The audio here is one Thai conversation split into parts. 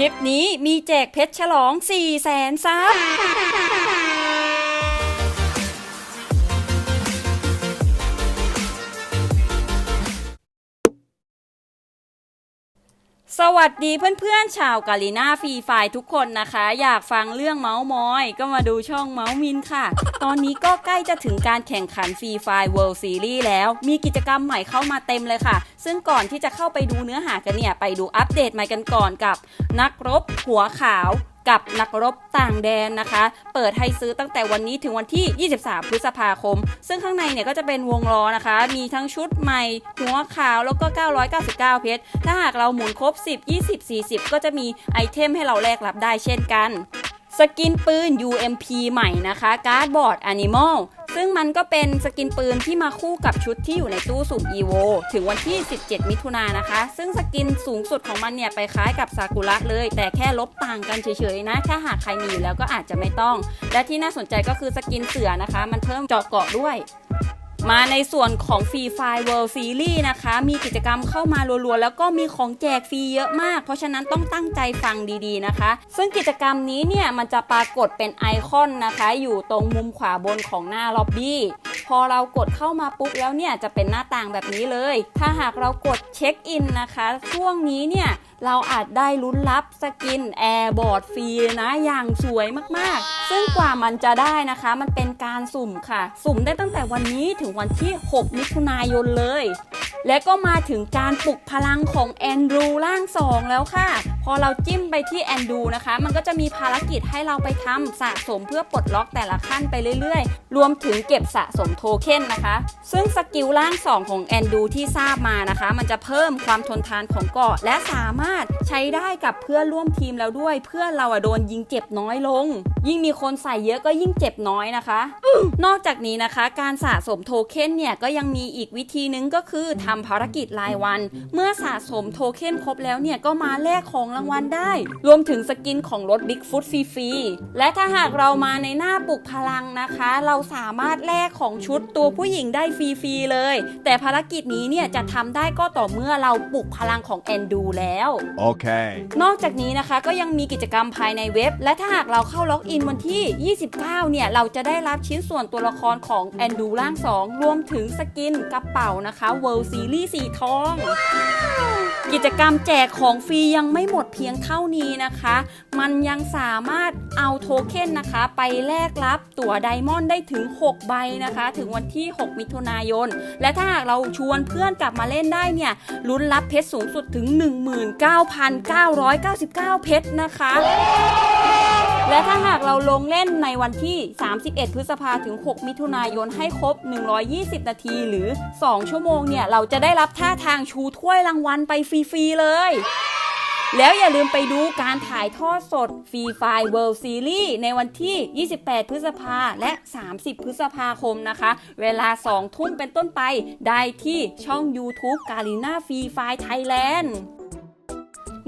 ลิปนี้มีแจกเพชรฉลอง4 0 0แสนซับ สวัสดีเพื่อนๆชาวกาลีนาฟรีไฟทุกคนนะคะ อยากฟังเรื่องเมาส์มอย ก็มาดูช่องเมาส์มินค่ะ ตอนนี้ก็ใกล้จะถึงการแข่งขันฟรีไฟเวิลด์ซีรีส์แล้ว มีกิจกรรมใหม่เข้ามาเต็มเลยค่ะ ซึ่งก่อนที่จะเข้าไปดูเนื้อหากันเนี่ย ไปดูอัปเดตใหม่กันก่อนกับ นักรบหัวขาว กับนักรบต่างแดนนะคะ เปิดให้ซื้อตั้งแต่วันนี้ถึงวันที่ 23 พฤษภาคม ซึ่งข้างในเนี่ยก็จะเป็นวงล้อนะคะ มีทั้งชุดใหม่ หัวขาวแล้วก็ 999 เพชร ถ้าหากเราหมุนครบ 10 20 40 ก็จะมีไอเทมให้เราแลกรับได้เช่นกัน สกินปืน UMP ใหม่นะคะ การ์ดบอร์ด Animal ซึ่งมันก็เป็นสกินปืนที่มาคู่กับชุดที่อยู่ในตู้สุ่ม EVO ถึงวันที่ 17 มิถุนายนนะคะ ซึ่งสกินสูงสุดของมันเนี่ยไปคล้ายกับซากุระเลย แต่แค่ลบต่างกันเฉยๆนะ ถ้าหากใครมีอยู่แล้วก็อาจจะไม่ต้อง และที่น่าสนใจก็คือสกินเสือนะคะ มันเพิ่มเจาะเกาะด้วย มาในส่วนของฟรีไฟ World Series นะคะ มีกิจกรรมเข้ามารัวๆ แล้วก็มีของแจกฟรีเยอะมาก เพราะฉะนั้นต้องตั้งใจฟังดีๆนะคะ ซึ่งกิจกรรมนี้เนี่ย มันจะปรากฏเป็นไอคอนนะคะ อยู่ตรงมุมขวาบนของหน้าล็อบบี้พอเรากดเข้ามาปุ๊บแล้วเนี่ย จะเป็นหน้าต่างแบบนี้เลย ถ้าหากเรากดเช็คอินนะคะ ช่วงนี้เนี่ย เราอาจได้ลุ้นรับสกินแอร์บอร์ดฟรีนะอย่างสวยมากๆ ซึ่งกว่ามันจะได้นะคะ มันเป็นการสุ่มค่ะ สุ่มได้ตั้งแต่วันนี้ถึงวันที่ 6 มิถุนายนเลย และก็มาถึงการปลุกพลังของแอนดรูร่าง2แล้วค่ะพอเราจิ้มไปที่แอนดูนะคะ มันก็จะมีภารกิจให้เราไปทำสะสมเพื่อปลดล็อกแต่ละขั้นไปเรื่อยๆ รวมถึงเก็บสะสมโทเค็นนะคะ ซึ่งสกิลร่าง 2 ของแอนดูที่ทราบมานะคะ มันจะเพิ่มความทนทานของเกาะ และสามารถใช้ได้กับเพื่อนร่วมทีมแล้วด้วย เพื่อนเราอะโดนยิงเจ็บน้อยลง ยิ่งมีคนใส่เยอะก็ยิ่งเจ็บน้อยนะคะ นอกจากนี้นะคะ การสะสมโทเค็นเนี่ยก็ยังมีอีกวิธีนึงก็คือทำภารกิจรายวัน เมื่อสะสมโทเค็นครบแล้วเนี่ยก็มาแลกของรางวัลได้ รวมถึงสกินของรถ Big Foot ฟรีๆและถ้าหากเรามาในหน้าปลุกพลังนะคะ เราสามารถแลกของชุดตัวผู้หญิงได้ฟรีๆเลย แต่ภารกิจนี้เนี่ยจะทำได้ก็ต่อเมื่อเราปลุกพลังของแอนดูแล้ว Okay. นอกจากนี้นะคะก็ยังมีกิจกรรมภายในเว็บ และถ้าหากเราเข้าล็อกอินวันที่ 29 เนี่ย เราจะได้รับชิ้นส่วนตัวละครของแอนดูร่าง 2 รวมถึงสกินกระเป๋านะคะ World Series สีทอง กิจกรรมแจกของฟรียังไม่หมดเพียงเท่านี้นะคะ มันยังสามารถเอาโทเค็นนะคะ ไปแลกรับตั๋วไดมอนด์ได้ถึง 6 ใบนะคะ ถึงวันที่ 6 มิถุนายน และถ้าหากเราชวนเพื่อนกลับมาเล่นได้เนี่ยลุ้นรับเพชรสูงสุดถึง 19,999 เพชรนะคะและถ้าหากเราลงเล่นในวันที่ 31 พฤษภาถึง 6 มิถุนายนให้ครบ 120 นาทีหรือ 2 ชั่วโมงเนี่ย เราจะได้รับท่าทางชูถ้วยรางวัลไปฟรีๆเลย แล้วอย่าลืมไปดูการถ่ายทอดสดฟรีไฟ World Series ในวันที่ 28 พฤษภาและ 30 พฤษภาคมนะคะ เวลา 2 ทุ่มเป็นต้นไป ได้ที่ช่อง YouTube กาลิน่าฟรีไฟไทยแลนด์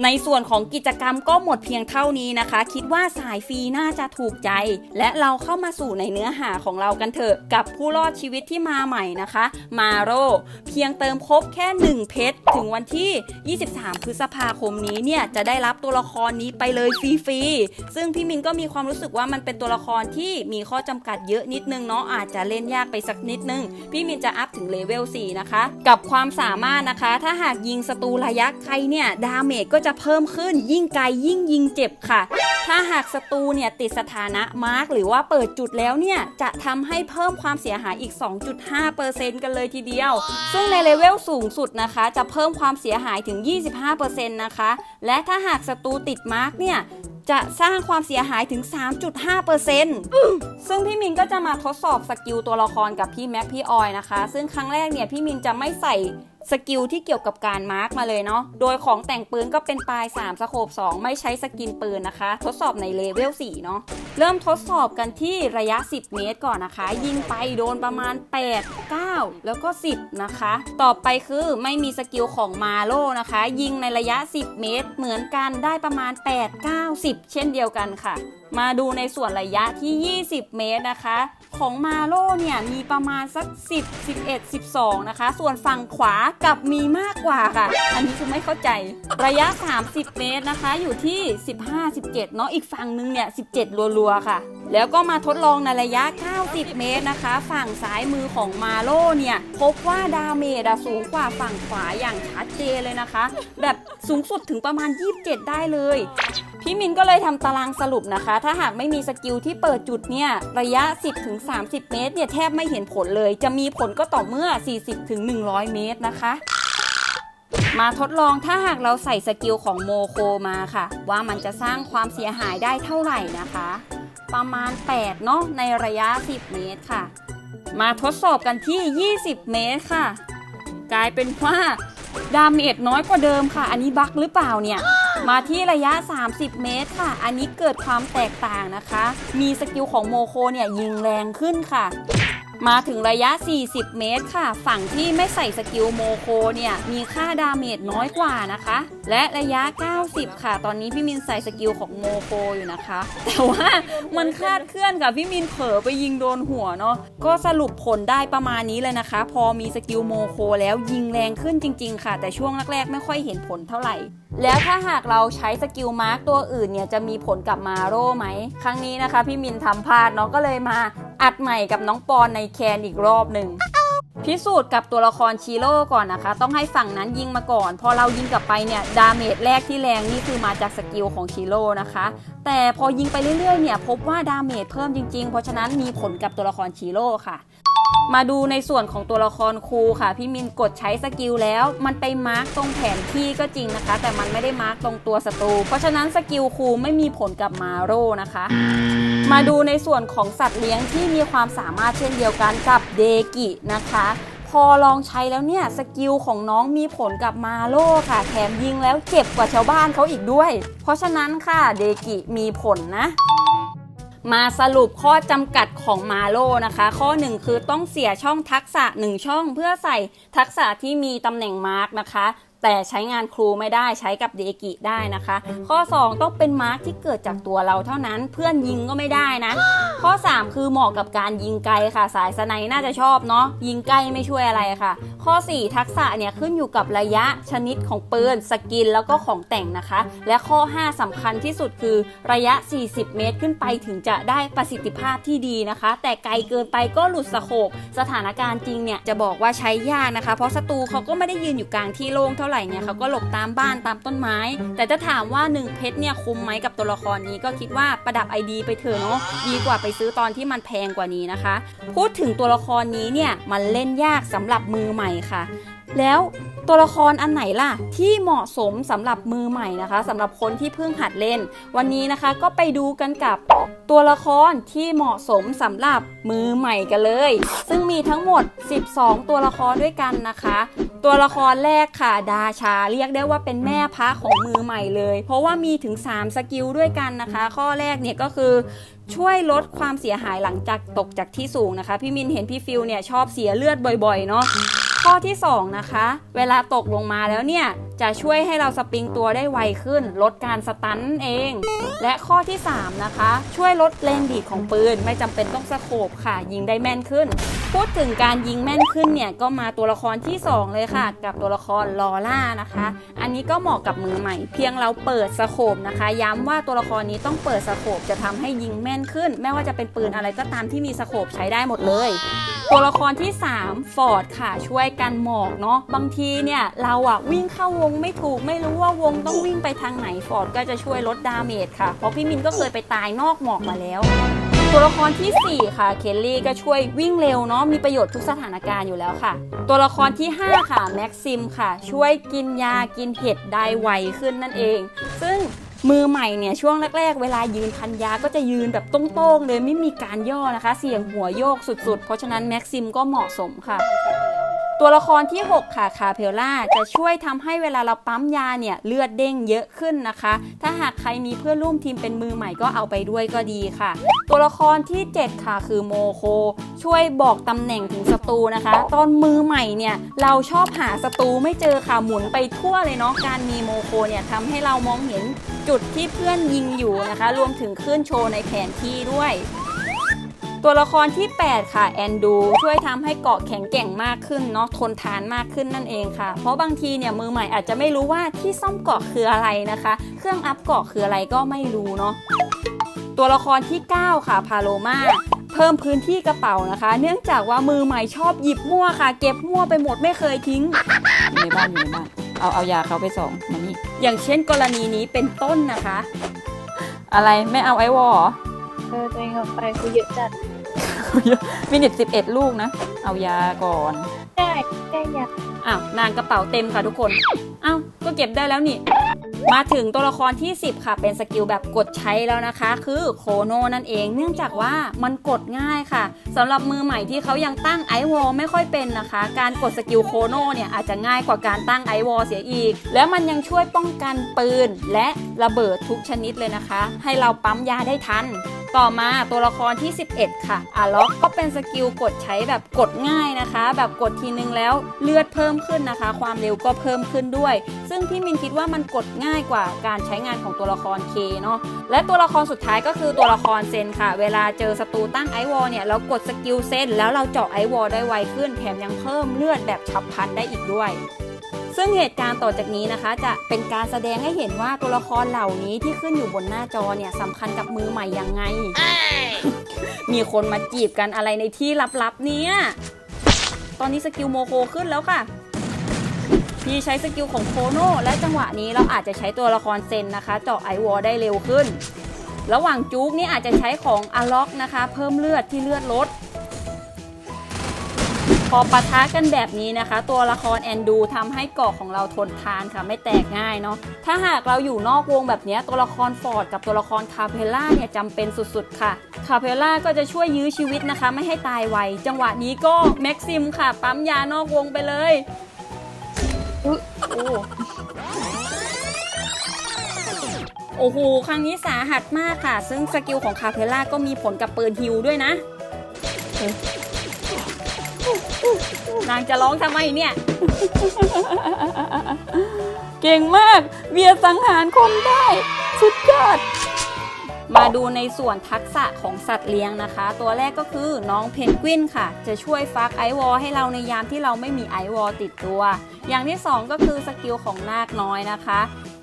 ในส่วนของกิจกรรมก็หมดเพียงเท่านี้นะคะ คิดว่าสายฟรีน่าจะถูกใจ และเราเข้ามาสู่ในเนื้อหาของเรากันเถอะ กับผู้รอดชีวิตที่มาใหม่นะคะ มาโรเพียงเติมครบแค่ 1 เพชร ถึงวันที่ 23 พฤษภาคมนี้เนี่ย จะได้รับตัวละครนี้ไปเลยฟรีๆซึ่งพี่มินก็มีความรู้สึกว่ามันเป็นตัวละครที่มีข้อจำกัดเยอะนิดนึงเนาะอาจจะเล่นยากไปสักนิดนึง พี่มินจะอัพถึงเลเวล4นะคะ กับความสามารถนะคะ ถ้าหากยิงศัตรูระยะไกลเนี่ยดาเมจก็จะเพิ่มขึ้นยิ่งไกลยิ่งยิงเจ็บค่ะ ถ้าหากศัตรูเนี่ยติดสถานะมาร์กหรือว่าเปิดจุดแล้วเนี่ย จะทำให้เพิ่มความเสียหายอีก 2.5%กันเลยทีเดียว ซึ่งในเลเวลสูงสุดนะคะ จะเพิ่มความเสียหายถึง 25%นะคะ และถ้าหากศัตรูติดมาร์กเนี่ยจะสร้างความเสียหายถึง 3.5%ซึ่งพี่มินก็จะมาทดสอบสกิลตัวละครกับพี่แม็กพี่ออยนะคะ ซึ่งครั้งแรกเนี่ยพี่มินจะไม่ใส่ สกิลที่เกี่ยวกับการมาร์กมาเลยเนาะ โดยของแต่งปืนก็เป็นปลาย 3 สโคบ 2 ไม่ใช้สกินปืนนะคะ ทดสอบในเลเวล 4 เนาะ เริ่มทดสอบกันที่ระยะ 10 เมตรก่อนนะคะ ยิงไปโดนประมาณ 8 9 แล้วก็ 10 นะคะ ต่อไปคือไม่มีสกิลของมาโลนะคะ ยิงในระยะ 10 เมตร เหมือนกันได้ประมาณ 8 9 10 เช่นเดียวกันค่ะ มาดูในส่วนระยะที่ 20 เมตรนะคะของมาโลเนี่ยมีประมาณสัก 10 11 12 นะคะ ส่วนฝั่งขวากับมีมากกว่าค่ะ อันนี้คือไม่เข้าใจ ระยะ 30 เมตรนะคะ อยู่ที่ 15 17 เนาะอีกฝั่งนึงเนี่ย 17 รัวๆ ค่ะ แล้วก็มาทดลองในระยะ 90 เมตรนะคะ ฝั่งซ้ายมือของมาโลเนี่ย พบว่าดาเมจสูงกว่าฝั่งขวาอย่างชัดเจนเลยนะคะ แบบสูงสุดถึงประมาณ 27 ได้เลย พี่มินก็เลยทำตารางสรุปนะคะ ถ้าหากไม่มีสกิลที่เปิดจุดเนี่ย ระยะ 10-30เมตรเนี่ยแทบไม่เห็นผลเลย จะมีผลก็ต่อเมื่อ 40-100เมตรนะคะ มาทดลองถ้าหากเราใส่สกิลของโมโคมาค่ะ ว่ามันจะสร้างความเสียหายได้เท่าไหร่นะคะ ประมาณ 8 เนาะในระยะ 10 เมตรค่ะ มาทดสอบกันที่ 20 เมตรค่ะ กลายเป็นว่าดาเมจน้อยกว่าเดิมค่ะ อันนี้บั๊กหรือเปล่าเนี่ย มาที่ระยะ 30 เมตรค่ะ อันนี้เกิดความแตกต่างนะคะ มีสกิลของโมโคเนี่ยยิงแรงขึ้นค่ะ มาถึงระยะ 40 เมตรค่ะ ฝั่งที่ไม่ใส่สกิลโมโคเนี่ย มีค่าดาเมจน้อยกว่านะคะ และระยะ 90 ค่ะ ตอนนี้พี่มินใส่สกิลของโมโคอยู่นะคะ แต่ว่ามันคลาดเคลื่อนกับพี่มินเผลอไปยิงโดนหัวเนาะ ก็สรุปผลได้ประมาณนี้เลยนะคะ พอมีสกิลโมโคแล้วยิงแรงขึ้นจริง ๆ ค่ะ แต่ช่วงแรกๆ ไม่ค่อยเห็นผลเท่าไหร่แล้วถ้าหากเราใช้สกิลมาร์กตัวอื่นเนี่ยจะมีผลกับมาโร่ไหม ครั้งนี้นะคะพี่มินทำพลาดเนาะก็เลยมา อัดใหม่กับน้องปอนในแคนอีกรอบหนึ่ง พิสูจน์กับตัวละครชีโร่ก่อนนะคะ ต้องให้ฝั่งนั้นยิงมาก่อน พอเรายิงกลับไปเนี่ยดาเมจแรกที่แรงนี่คือมาจากสกิลของชีโร่นะคะ แต่พอยิงไปเรื่อยๆเนี่ยพบว่าดาเมจเพิ่มจริงๆ เพราะฉะนั้นมีผลกับตัวละครชีโร่ค่ะ มาดูในส่วนของตัวละครครูค่ะ พี่มินกดใช้สกิลแล้ว มันไปมาร์กตรงแผนที่ก็จริงนะคะ แต่มันไม่ได้มาร์กตรงตัวศัตรูเพราะฉะนั้นสกิลครูไม่มีผลกับมาโร่นะคะมาดูในส่วนของสัตว์เลี้ยงที่มีความสามารถเช่นเดียวกันกับเดกินะคะ พอลองใช้แล้วเนี่ยสกิลของน้องมีผลกับมาโลค่ะ แถมยิงแล้วเจ็บกว่าชาวบ้านเขาอีกด้วย เพราะฉะนั้นค่ะเดกิมีผลนะมาสรุปข้อจำกัดของมาโลนะคะ ข้อ 1 คือต้องเสียช่องทักษะ 1 ช่องเพื่อใส่ทักษะที่มีตำแหน่งมาร์กนะคะ แต่ใช้งานครูไม่ได้ใช้กับเดกิได้นะคะ ข้อ 2 ต้องเป็นมาร์กที่เกิดจากตัวเราเท่านั้นเพื่อนยิงก็ไม่ได้นะ ข้อ 3 คือเหมาะกับการยิงไกลค่ะ สายสไนน่าจะชอบเนาะยิงใกลไม่ช่วยอะไรค่ะ ข้อ 4 ทักษะเนี่ยขึ้นอยู่กับระยะชนิดของปืนสกินแล้วก็ของแต่งนะคะ และข้อ 5สำคัญที่สุดคือระยะ 40 เมตรขึ้นไปถึงจะได้ประสิทธิภาพที่ดีนะคะ แต่ไกลเกินไปก็หลุดสโคปสถานการณ์จริงเนี่ยจะบอกว่าใช้ยากนะคะ เพราะศัตรูเขาก็ไม่ได้ยืนอยู่กลางที่โล่งเท่าไหร่เนี่ยเขาก็หลบตามบ้านตามต้นไม้ แต่ถ้าถามว่า 1 เพชรเนี่ยคุ้มไหมกับตัวละครนี้ก็คิดว่าประดับไอดีไปเถอะเนาะดีกว่าไปซื้อตอนที่มันแพงกว่านี้นะคะ พูดถึงตัวละครนี้เนี่ยมันเล่นยากสำหรับมือใหม่ค่ะ แล้ว ตัวละครอันไหนล่ะ ที่เหมาะสมสำหรับมือใหม่นะคะสำหรับคนที่เพิ่งหัดเล่น วันนี้นะคะก็ไปดูกันกับตัวละครที่เหมาะสมสำหรับมือใหม่กันเลย ซึ่งมีทั้งหมด 12 ตัวละครด้วยกันนะคะ ตัวละครแรกค่ะดาชาเรียกได้ว่าเป็นแม่พระของมือใหม่เลย เพราะว่ามีถึง 3 สกิลด้วยกันนะคะ ข้อแรกเนี่ยก็คือช่วยลดความเสียหายหลังจากตกจากที่สูงนะคะ พี่มินเห็นพี่ฟิลเนี่ยชอบเสียเลือดบ่อยๆเนาะ ข้อที่ 2 นะคะ เวลาตกลงมาแล้วเนี่ย จะช่วยให้เราสปริงตัวได้ไวขึ้น ลดการสตันเอง และข้อที่ 3 นะคะ ช่วยลดแรงดีดของปืน ไม่จำเป็นต้องสโคบค่ะ ยิงได้แม่นขึ้น พูดถึงการยิงแม่นขึ้นเนี่ย ก็มาตัวละครที่ 2 เลยค่ะ กับตัวละครลอล่านะคะ อันนี้ก็เหมาะกับมือใหม่ เพียงเราเปิดสโคบนะคะ ย้ำว่าตัวละครนี้ต้องเปิดสโคบจะทำให้ยิงแม่นขึ้น ไม่ว่าจะเป็นปืนอะไรก็ตามที่มีสโคบใช้ได้หมดเลย ตัวละครที่3ฟอร์ดค่ะช่วยกันหมอกเนาะบางทีเนี่ยเราอะวิ่งเข้าวงไม่ถูกไม่รู้ว่าวงต้องวิ่งไปทางไหนฟอร์ดก็จะช่วยลดดาเมจค่ะ เพราะพี่มินก็เคยไปตายนอกหมอกมาแล้ว ตัวละครที่ 4 ค่ะ เคลลี่ก็ช่วยวิ่งเร็วเนาะมีประโยชน์ทุกสถานการณ์อยู่แล้วค่ะ ตัวละครที่ 5 ค่ะแม็กซิมค่ะ ช่วยกินยากินเห็ดได้ไวขึ้นนั่นเอง ซึ่งมือใหม่เนี่ยช่วงแรก ๆ เวลายืนคันยาก็จะยืนแบบตรงๆเลยไม่มีการย่อนะคะ เสี่ยงหัวโยกสุดๆ เพราะฉะนั้นแม็กซิมก็เหมาะสมค่ะ ตัวละครที่ 6 ค่ะคาเพลล่าจะช่วยทำให้เวลาเราปั๊มยาเนี่ยเลือดเด้งเยอะขึ้นนะคะ ถ้าหากใครมีเพื่อนร่วมทีมเป็นมือใหม่ก็เอาไปด้วยก็ดีค่ะ ตัวละครที่ 7 ค่ะคือโมโค ช่วยบอกตำแหน่งถึงศัตรูนะคะ ตอนมือใหม่เนี่ยเราชอบหาศัตรูไม่เจอค่ะหมุนไปทั่วเลยเนาะการมีโมโคเนี่ยทำให้เรามองเห็นจุดที่เพื่อนยิงอยู่นะคะ รวมถึงขึ้นโชว์ในแผนที่ด้วย ตัวละครที่ 8 ค่ะแอนดูช่วยทำให้เกาะแข็งแกร่งมากขึ้นเนาะทนทานมากขึ้นนั่นเองค่ะ เพราะบางทีเนี่ยมือใหม่อาจจะไม่รู้ว่าที่ซ่อมเกาะคืออะไรนะคะ เครื่องอัพเกาะคืออะไรก็ไม่รู้เนาะตัวละครที่ 9 ค่ะพาโลมาเพิ่มพื้นที่กระเป๋านะคะ เนื่องจากว่ามือใหม่ชอบหยิบมั่วค่ะ เก็บมั่วไปหมดไม่เคยทิ้งอยู่ในบ้านอยู่ในบ้านเอาเอายาเขาไปสองมานี่อย่างเช่นกรณีนี้เป็นต้นนะคะ อะไรไม่เอาไอวอลเหร อเออตัวเองเอาไปกูเยอะจัดมินิท11ลูกนะ เอายาก่อน ได้ได้อยากอ้าวนางกระเป๋าเต็มค่ะทุกคนอ้าวก็เก็บได้แล้วนี่ มาถึงตัวละครที่ 10 ค่ะ เป็นสกิลแบบกดใช้แล้วนะคะ คือโคโนนั่นเอง เนื่องจากว่ามันกดง่ายค่ะสำหรับมือใหม่ที่เขายังตั้งไอวอลไม่ค่อยเป็นนะคะ การกดสกิลโคโนเนี่ยอาจจะง่ายกว่าการตั้งไอวอลเสียอีก แล้วมันยังช่วยป้องกันปืน และระเบิดทุกชนิดเลยนะคะ ให้เราปั๊มยาได้ทัน ต่อมาตัวละครที่ 11 ค่ะอาล็อกก็เป็นสกิลกดใช้แบบกดง่ายนะคะ แบบกดทีนึงแล้วเลือดเพิ่มขึ้นนะคะ ความเร็วก็เพิ่มขึ้นด้วย ซึ่งพี่มินคิดว่ามันกดง่ายกว่าการใช้งานของตัวละครเคเนาะและตัวละครสุดท้ายก็คือตัวละครเซนค่ะ เวลาเจอศัตรูตั้งไอวอลเนี่ยเรากดสกิลเซนแล้วเราเจาะไอวอลได้ไวขึ้นแถมยังเพิ่มเลือดแบบฉับพลันได้อีกด้วย ซึ่งเหตุการณ์ต่อจากนี้นะคะ จะเป็นการแสดงให้เห็นว่าตัวละครเหล่านี้ที่ขึ้นอยู่บนหน้าจอเนี่ยสำคัญกับมือใหม่ยังไง มีคนมาจีบกันอะไรในที่ลับๆเนี่ย ตอนนี้สกิลโมโคขึ้นแล้วค่ะพี่ใช้สกิลของโคโนและจังหวะนี้เราอาจจะใช้ตัวละครเซนนะคะ เจาะไอวอลได้เร็วขึ้น ระหว่างจุกนี่อาจจะใช้ของอล็อกนะคะ เพิ่มเลือดที่เลือดลด พอปะทะกันแบบนี้นะคะ ตัวละครแอนดูทำให้เกาะของเราทนทานค่ะไม่แตกง่ายเนาะถ้าหากเราอยู่นอกวงแบบเนี้ยตัวละครฟอร์ดกับตัวละครคาเพล่าเนี่ยจำเป็นสุดๆค่ะคาเพล่าก็จะช่วยยื้อชีวิตนะคะ ไม่ให้ตายไวจังหวะนี้ก็แม็กซิมค่ะ ปั๊มยานอกวงไปเลยอุ๊ยโอ้โอ้โห ครั้งนี้สาหัสมากค่ะ ซึ่งสกิลของคาเพล่าก็มีผลกับปืนฮิวด้วยนะเอ๊ะ นางจะร้องทำไมเนี่ย เก่งมากเบียร์สังหารคนได้ สุดยอด มาดูในส่วนทักษะของสัตว์เลี้ยงนะคะ ตัวแรกก็คือน้องเพนกวินค่ะ จะช่วยฟักไอวอลให้เราในยามที่เราไม่มีไอวอลติดตัว อย่างที่ 2 ก็คือสกิลของนาคน้อยนะคะ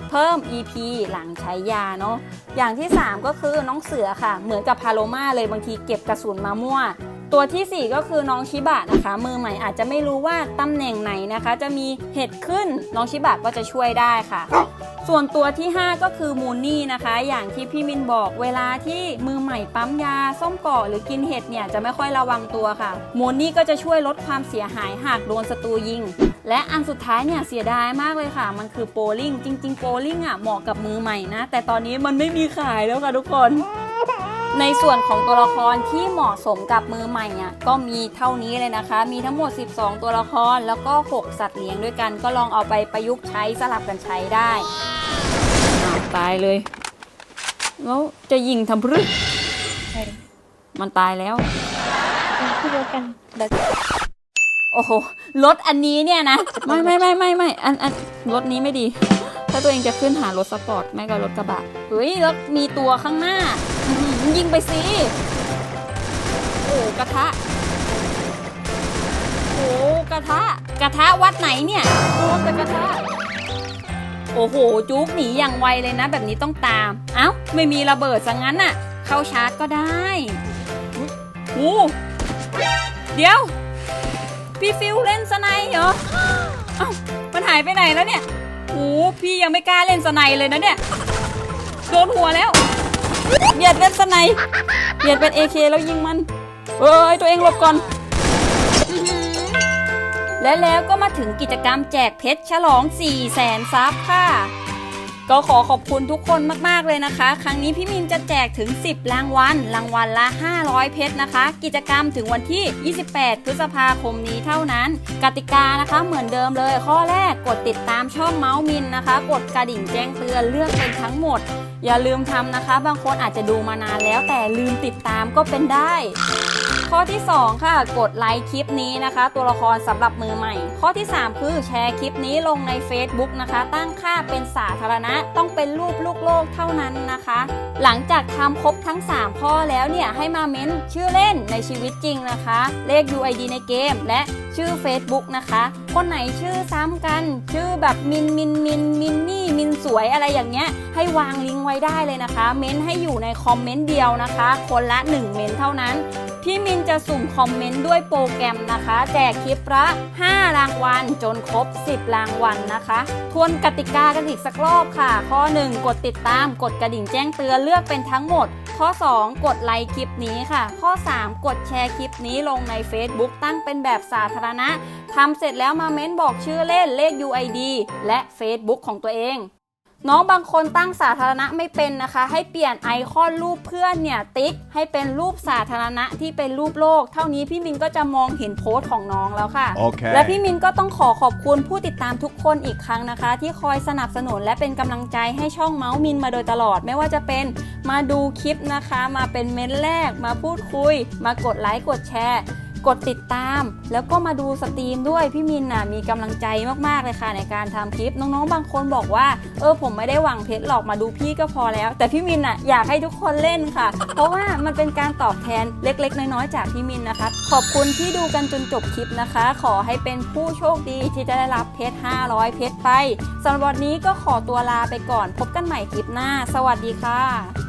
เพิ่ม EP หลังใช้ยาเนาะ อย่างที่ 3 ก็คือน้องเสือค่ะ เหมือนกับพาโลมาเลยบางทีเก็บกระสุนมามั่ว ตัวทีสี่ 4 ก็คือน้องชิบะนะคะ มือใหม่อาจจะไม่รู้ว่าตำแหน่งไหนนะคะ จะมีเห็ดขึ้นน้องชิบะก็จะช่วยได้ค่ะ ส่วนตัวที่ 5 ก็คือมูนนี่นะคะ อย่างที่พี่มินบอกเวลาที่มือใหม่ปั๊มยาส้มเกาะหรือกินเห็ดเนี่ยจะไม่ค่อยระวังตัวค่ะมูนนี่ก็จะช่วยลดความเสียหายหากโดนศัตรูยิง และอันสุดท้ายเนี่ยเสียดายมากเลยค่ะ มันคือโปลิงจริง ๆ โปลิงอะเหมาะกับมือใหม่นะ แต่ตอนนี้มันไม่มีขายแล้วค่ะทุกคน ในส่วนของตัวละครที่เหมาะสมกับมือใหม่อะก็มีเท่านี้เลยนะคะ มีทั้งหมด 12 ตัวละครแล้วก็ 6 สัตว์เลี้ยงด้วยกัน ก็ลองเอาไปประยุกต์ใช้สลับกันใช้ได้อ้าวตายเลย แล้วจะยิงทำพรึกใช่มันตายแล้วเป็นที่เดียวกันเดี๋ยวโอ้โหรถอันนี้เนี่ยนะ ไม่ไม่ไม่ไม่ไม่อันอันรถนี้ไม่ดี ถ้าตัวเองจะขึ้นหารถสปอร์ตไม่ก็รถกระบะ เฮ้ย แล้วมีตัวข้างหน้า ยิงไปสิ โอ้กระทะ โอ้กระทะ กระทะวัดไหนเนี่ยโอ้แต่กระทะ โอ้โห จุกหนีอย่างไวเลยนะ แบบนี้ต้องตาม เอ้า ไม่มีระเบิดซะงั้นน่ะ เข้าชาร์จก็ได้โอ้เดี๋ยว พี่ฟิวเล่นสไนเหรอ เอ้า มันหายไปไหนแล้วเนี่ย โอ้พี่ยังไม่กล้าเล่นสไนเลยนะเนี่ย โดนหัวแล้วเบียดเล่นสไนด์เบียดเป็นเอเคแล้วยิงมันเอ้ยตัวเองหลบก่อน และแล้วก็มาถึงกิจกรรมแจกเพชรฉลอง4 0 0แสนซับค่ะ ก็ขอขอบคุณทุกคนมากๆเลยนะคะ ครั้งนี้พี่มินจะแจกถึง 10 รางวัล รางวัลละ 500 เพชรนะคะ กิจกรรมถึงวันที่ 28 พฤษภาคมนี้เท่านั้น กติกานะคะเหมือนเดิมเลย ข้อแรกกดติดตามช่องเมาส์มินนะคะ กดกระดิ่งแจ้งเตือนเลือกเป็นทั้งหมด อย่าลืมทำนะคะ บางคนอาจจะดูมานานแล้วแต่ลืมติดตามก็เป็นได้ ข้อที่ 2 ค่ะ กดไลค์คลิปนี้นะคะ ตัวละครสำหรับมือใหม่ ข้อที่ 3 คือแชร์คลิปนี้ลงใน Facebook นะคะ ตั้งค่าเป็นสาธารณะ ต้องเป็นรูปลูกโลกเท่านั้นนะคะ หลังจากทำครบทั้ง 3 ข้อแล้วเนี่ยให้มาเม้นชื่อเล่นในชีวิตจริงนะคะ เลข UID ในเกม และชื่อ Facebook นะคะ คนไหนชื่อซ้ำกัน ชื่อแบบมินมินมินมินนี่ สวยอะไรอย่างเงี้ยให้วางลิงก์ไว้ได้เลยนะคะ เม้นให้อยู่ในคอมเมนต์เดียวนะคะ คนละ 1 เม้นเท่านั้นพี่มินจะสุ่มคอมเมนต์ด้วยโปรแกรมนะคะ แจกคลิปละ5รางวัลจนครบ 10 รางวัลนะคะ ทวนกติกากันอีกสักรอบค่ะ ข้อ 1 กดติดตาม กดกระดิ่งแจ้งเตือนเลือกเป็นทั้งหมด ข้อ 2 กดไลค์คลิปนี้ค่ะ ข้อ 3 กดแชร์คลิปนี้ลงใน Facebook ตั้งเป็นแบบสาธารณะทำเสร็จแล้วมาเม้นบอกชื่อเล่นเลข UID และ Facebook ของตัวเอง น้องบางคนตั้งสาธารณะไม่เป็นนะคะ ให้เปลี่ยนไอคอนรูปเพื่อนเนี่ยติ๊กให้เป็นรูปสาธารณะที่เป็นรูปโลก เท่านี้พี่มินก็จะมองเห็นโพสต์ของน้องแล้วค่ะ Okay. และพี่มินก็ต้องขอขอบคุณผู้ติดตามทุกคนอีกครั้งนะคะ ที่คอยสนับสนุนและเป็นกำลังใจให้ช่องเมาส์มินมาโดยตลอด ไม่ว่าจะเป็นมาดูคลิปนะคะ มาเป็นเม้นท์แรก มาพูดคุย มากดไลค์กดแชร์ กดติดตาม แล้วก็มาดูสตรีมด้วยพี่มินน่ะมีกำลังใจมากๆเลยค่ะ ในการทำคลิปน้องๆ บางคนบอกว่า เออผมไม่ได้หวังเพชรหรอกมาดูพี่ก็พอแล้ว แต่พี่มินน่ะอยากให้ทุกคนเล่นค่ะ เพราะว่ามันเป็นการตอบแทนเล็ก ๆ น้อยๆจากพี่มินนะคะ ขอบคุณที่ดูกันจนจบคลิปนะคะ ขอให้เป็นผู้โชคดีที่จะได้รับเพชร500 เพชรไปสำหรับวันนี้ก็ขอตัวลาไปก่อน พบกันใหม่คลิปหน้า สวัสดีค่ะ